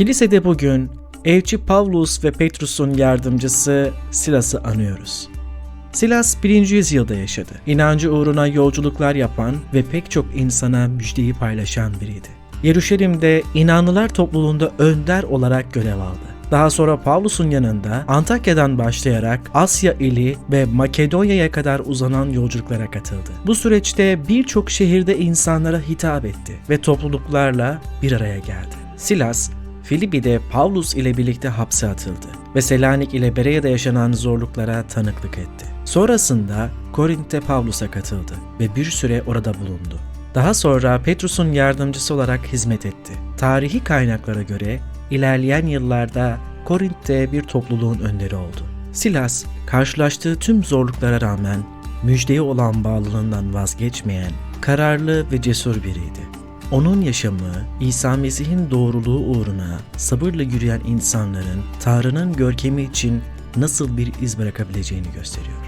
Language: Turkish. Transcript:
Kilisede bugün elçi Pavlus ve Petrus'un yardımcısı Silas'ı anıyoruz. Silas 1. yüzyılda yaşadı. İnancı uğruna yolculuklar yapan ve pek çok insana müjdeyi paylaşan biriydi. Yeruşalim'de inanlılar topluluğunda önder olarak görev aldı. Daha sonra Pavlus'un yanında Antakya'dan başlayarak Asya ili ve Makedonya'ya kadar uzanan yolculuklara katıldı. Bu süreçte birçok şehirde insanlara hitap etti ve topluluklarla bir araya geldi. Silas, Filipi'de Pavlus ile birlikte hapse atıldı ve Selanik ile Berea'da yaşanan zorluklara tanıklık etti. Sonrasında Korint'te Pavlus'a katıldı ve bir süre orada bulundu. Daha sonra Petrus'un yardımcısı olarak hizmet etti. Tarihi kaynaklara göre ilerleyen yıllarda Korint'te bir topluluğun önderi oldu. Silas, karşılaştığı tüm zorluklara rağmen müjdeye olan bağlılığından vazgeçmeyen, kararlı ve cesur biriydi. Onun yaşamı, İsa Mesih'in doğruluğu uğruna sabırla yürüyen insanların Tanrı'nın görkemi için nasıl bir iz bırakabileceğini gösteriyor.